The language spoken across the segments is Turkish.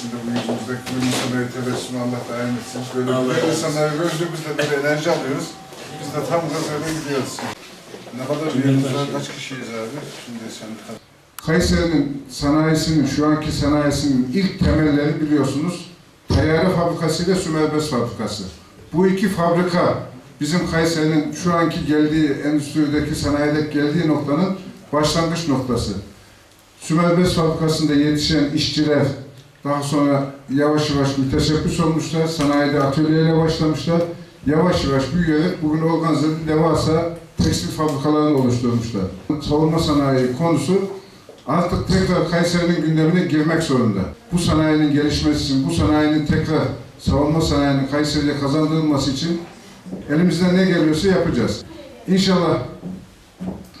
şimdi bu yüzümüzdeki gülümsemeyi tebessüm Allah daim etsin. Böyle Allah güzel insanları gördüğümüzde bir enerji alıyoruz. Biz de tam gaz öyle gidiyoruz. Ne kadar üyemiz var, kaç kişiyiz abi? Şimdi sen Kayseri'nin sanayisinin, şu anki sanayisinin ilk temelleri biliyorsunuz tayyare fabrikası ile sümerbez fabrikası. Bu iki fabrika bizim Kayseri'nin şu anki geldiği, endüstrideki, sanayideki geldiği noktanın başlangıç noktası. Sümerbez fabrikasında yetişen işçiler daha sonra yavaş yavaş müteşebbis olmuşlar, sanayide atölyeyle başlamışlar. Yavaş yavaş büyüyerek bugün organize devasa tekstil fabrikalarını oluşturmuşlar. Savunma sanayi konusu artık tekrar Kayseri'nin gündemine girmek zorunda. Bu sanayinin gelişmesi için, bu sanayinin tekrar savunma sanayinin Kayseri'ye kazandırılması için elimizden ne geliyorsa yapacağız. İnşallah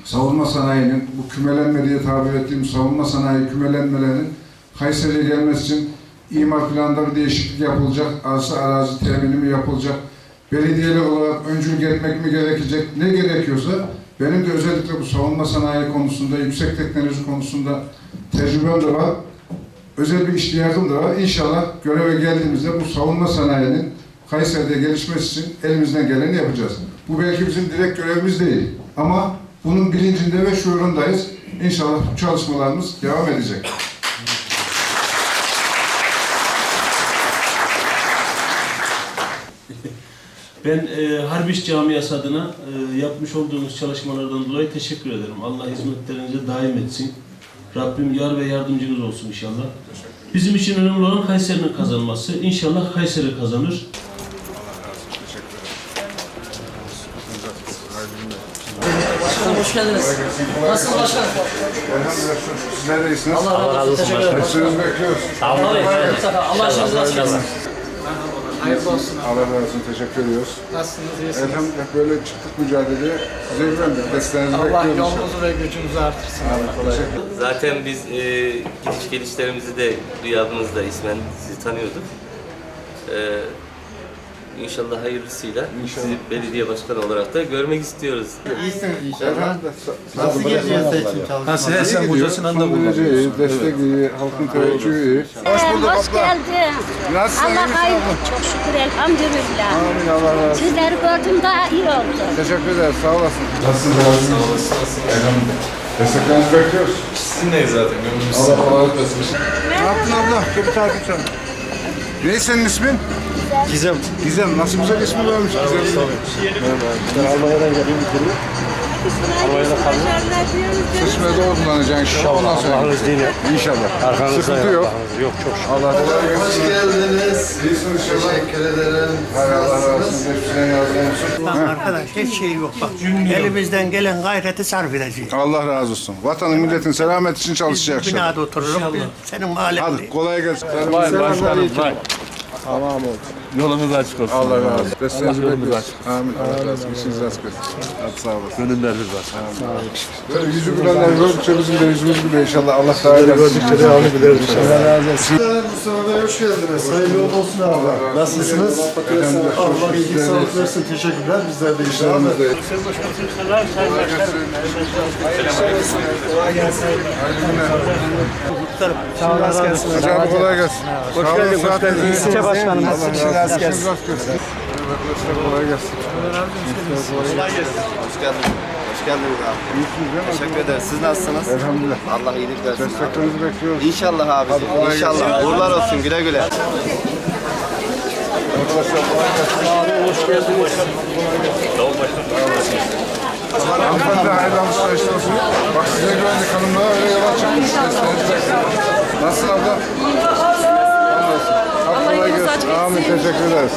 savunma sanayinin, bu kümelenme diye tabir ettiğim savunma sanayi kümelenmelerinin Kayseri'ye gelmesi için imar planında bir değişiklik yapılacak, arsa arazi temini mi yapılacak, belediyeler olarak öncülük etmek mi gerekecek, ne gerekiyorsa benim de özellikle bu savunma sanayi konusunda, yüksek teknoloji konusunda tecrübem de var. Özel bir iştiyakım da var. İnşallah göreve geldiğimizde bu savunma sanayinin Kayseri'de gelişmesi için elimizden geleni yapacağız. Bu belki bizim direkt görevimiz değil. Ama bunun bilincinde ve şuurundayız. İnşallah çalışmalarımız devam edecek. Ben e, Harbiş Camiası adına e, yapmış olduğunuz çalışmalardan dolayı teşekkür ederim. Allah hizmetlerinize daim etsin. Rabbim yar ve yardımcınız olsun inşallah. Bizim için önemli olan Kayseri'nin kazanması. İnşallah Kayseri kazanır. Başkanım hoş geldiniz. Nasılsınız başkanım? Elhamdülillah sizler de iyisiniz. Allah razı olsun. Teşekkür ederim. Sözünüzü bekliyoruz. Tabii, mutlaka. Allah aşkınızı razı olsun. Hayırlı olsun. Allah razı olsun. Teşekkür ediyoruz. Nasılsınız? İyisiniz? Elhamdülillah böyle çıktık mücadeleye. Size güvendik. Desteğinizi Allah bekliyoruz. yolunuzu ve gücünüzü artırsın. Teşekkür Zaten biz e, gidiş gelişlerimizi de duyardığımızda ismen sizi tanıyorduk. E, inşallah hayırlısıyla sizi belediye başkanı olarak da görmek istiyoruz. İyisiniz inşallah. Nasıl gidiyor seçim çalışmaları? Nasıl sen hocasından da iyi, destek iyi, halkın teveccühü iyi. Hoş bulduk Hoş geldin. Nasılsın? Allah hayırlı. Çok şükür elhamdülillah. Amin Allah razı olsun. Sizleri gördüm daha iyi oldu. Teşekkür ederiz. Sağ olasın. Nasılsın? Sağ olasın. Elhamdülillah. Desteklerinizi bekliyoruz. Sizinleyiz zaten. Gönlümüz Allah kolaylık versin. Ne yaptın abla? Çok takip sen. Ne senin ismin? Gizem. Gizem. Nasıl güzel ismi varmış Gizem. Ben Almanya'dan geleyim bir türlü. Seçmede ordulanacaksın inşallah. Ondan sonra. Allah'ın izniyle. İnşallah. Arkanızda Sıkıntı yok. Yok çok şükür. Allah kolay gelsin. geldiniz. İyisin inşallah. Teşekkür ederim. Hay Allah razı olsun. Yardım olsun. Bak arkadaş hiç şey yok bak. Elimizden gelen gayreti sarf edeceğiz. Allah razı olsun. Vatanın milletin selameti için Biz çalışacak şimdi. binada otururuz. Biz senin Hadi mahallendeyiz. kolay gelsin. Vay başkanım vay. Tamam oldu. Yolunuz açık olsun. Allah razı olsun. Desteğinizi yolunuz bekliyoruz. Amin. Allah razı olsun. İşiniz rast gelsin. Hadi sağ olasın. Gönülleriniz var. Böyle yüzü gülenler gördükçe bizim de yüzümüz gülüyor inşallah. Allah daha iyi versin. devamlı biliriz inşallah. Allah razı olsun. Mustafa Bey hoş geldiniz. Hayırlı olsun abi. Nasılsınız? Allah iyi sağlık versin. Teşekkürler. Bizler de inşallah. Rast gelsin. Hocam kolay gelsin. Hoş geldin. Hoş geldin. İlçe başkanım. Razı olsun. Rast gelsin. Arkadaşlar kolay gelsin. Kolay gelsin. Hoş geldiniz. Hoş geldiniz abi. İyisiniz değil mi? Teşekkür ederiz. Siz nasılsınız? Elhamdülillah. Allah iyilik versin abi. Desteklerinizi bekliyoruz. İnşallah abi. Kolay İnşallah. Uğurlar olsun. Güle güle. Arkadaşlar kolay gelsin. Hoş geldiniz. Hanımefendi hayırlı alışverişler olsun. Bak size güvendik hanımlara öyle yola çıkmış. Nasılsın abla? Allah kolay gelsin. Amin. Teşekkür ederiz.